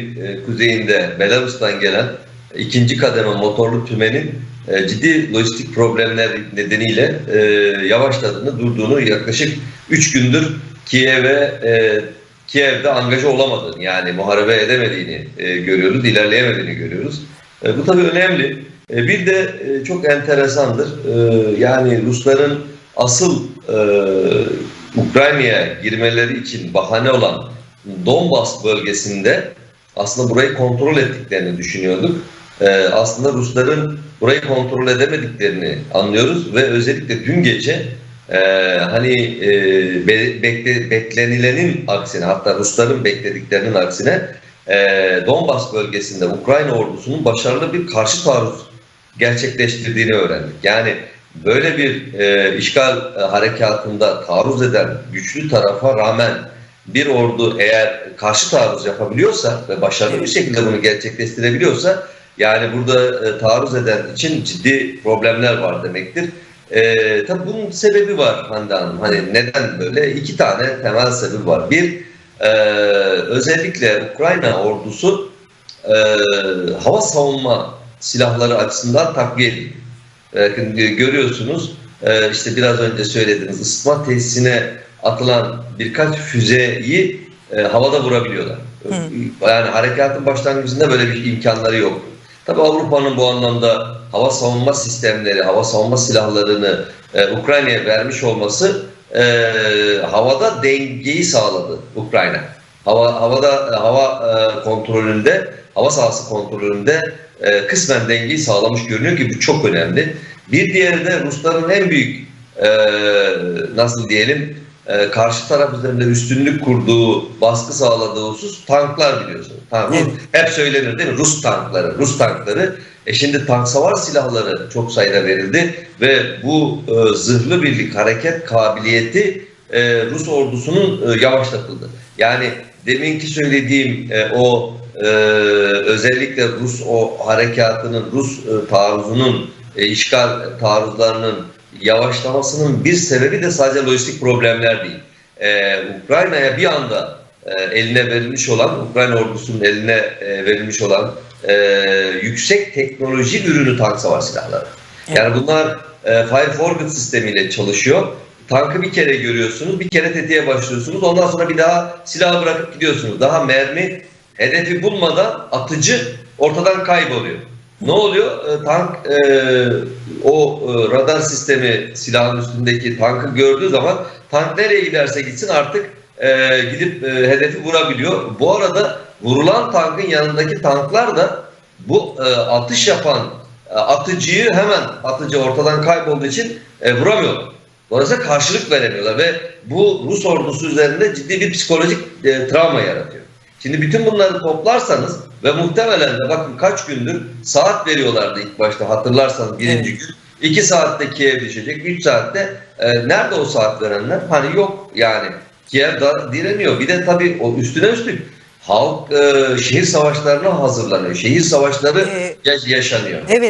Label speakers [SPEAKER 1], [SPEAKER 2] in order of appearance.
[SPEAKER 1] e, kuzeyinde Belarus'tan gelen ikinci kademe motorlu tümenin e, ciddi lojistik problemler nedeniyle e, yavaşladığını, durduğunu yaklaşık 3 gündür Kiev'e Kiev'de angaja olamadığını yani muharebe edemediğini görüyoruz, ilerleyemediğini görüyoruz. Bu tabii önemli. Bir de çok enteresandır. Yani Rusların asıl Ukrayna'ya girmeleri için bahane olan Donbas bölgesinde aslında burayı kontrol ettiklerini düşünüyorduk. Ee, aslında Rusların burayı kontrol edemediklerini anlıyoruz ve özellikle dün gece e, hani e, be- bekle, beklenilenin aksine hatta Rusların beklediklerinin aksine e, Donbas bölgesinde Ukrayna ordusunun başarılı bir karşı taarruz gerçekleştirdiğini öğrendik. Yani böyle bir e, işgal e, harekatında taarruz eden güçlü tarafa rağmen bir ordu eğer karşı taarruz yapabiliyorsa ve başarılı bir şekilde bunu gerçekleştirebiliyorsa yani burada e, taarruz eden için ciddi problemler var demektir. E, tabii bunun sebebi var Hande Hanım. Hani neden böyle? İki tane temel sebebi var. Bir, e, özellikle Ukrayna ordusu e, hava savunma silahları açısından takviye edildi. E, görüyorsunuz e, işte biraz önce söylediğiniz ısıtma tesisine atılan birkaç füzeyi e, havada vurabiliyorlar. Yani harekatın başlangıcında böyle bir imkanları yok. Tabii Avrupa'nın bu anlamda hava savunma sistemleri, hava savunma silahlarını e, Ukrayna'ya vermiş olması e, havada dengeyi sağladı Ukrayna. Hava havada hava e, kontrolünde, hava sahası kontrolünde e, kısmen dengeyi sağlamış görünüyor ki bu çok önemli. Bir diğeri de Rusların en büyük e, nasıl diyelim e, karşı taraf üzerinde üstünlük kurduğu, baskı sağladığı husus tanklar biliyorsunuz. Tank,
[SPEAKER 2] Evet.
[SPEAKER 1] Hep söylenir değil mi? Rus tankları, Rus tankları. E şimdi tank savar silahları çok sayıda verildi ve bu e, zırhlı birlik hareket kabiliyeti e, Rus ordusunun e, yavaşlatıldı. Yani deminki söylediğim e, o e, özellikle Rus o harekatının, Rus e, taarruzunun, e, işgal taarruzlarının yavaşlamasının bir sebebi de sadece lojistik problemler değil. E, Ukrayna'ya bir anda e, eline verilmiş olan, Ukrayna ordusunun eline e, verilmiş olan e, yüksek teknoloji ürünü tank savar silahları. Yani bunlar e, fire forward sistemiyle çalışıyor. Tankı bir kere görüyorsunuz, bir kere tetiğe başlıyorsunuz. Ondan sonra bir daha silahı bırakıp gidiyorsunuz. Daha mermi hedefi bulmadan atıcı ortadan kayboluyor. Ne oluyor? E, tank e, o e, radar sistemi silahın üstündeki tankı gördüğü zaman tank nereye giderse gitsin artık e, gidip e, hedefi vurabiliyor. Bu arada vurulan tankın yanındaki tanklar da bu e, atış yapan e, atıcıyı hemen atıcı ortadan kaybolduğu için e, vuramıyorlar. Dolayısıyla karşılık veremiyorlar ve bu Rus ordusu üzerinde ciddi bir psikolojik e, travma yaratıyor. Şimdi bütün bunları toplarsanız ve muhtemelen de bakın kaç gündür saat veriyorlardı ilk başta hatırlarsanız birinci gün. 2 saatte Kiev düşecek, 3 saatte e, nerede o saat verenler? Hani yok yani Kiev da direniyor. Bir de tabii o üstüne üstlük halk e, şehir savaşlarına hazırlanıyor. Şehir savaşları
[SPEAKER 2] Ee,
[SPEAKER 1] yaş- yaşanıyor.
[SPEAKER 2] Evet.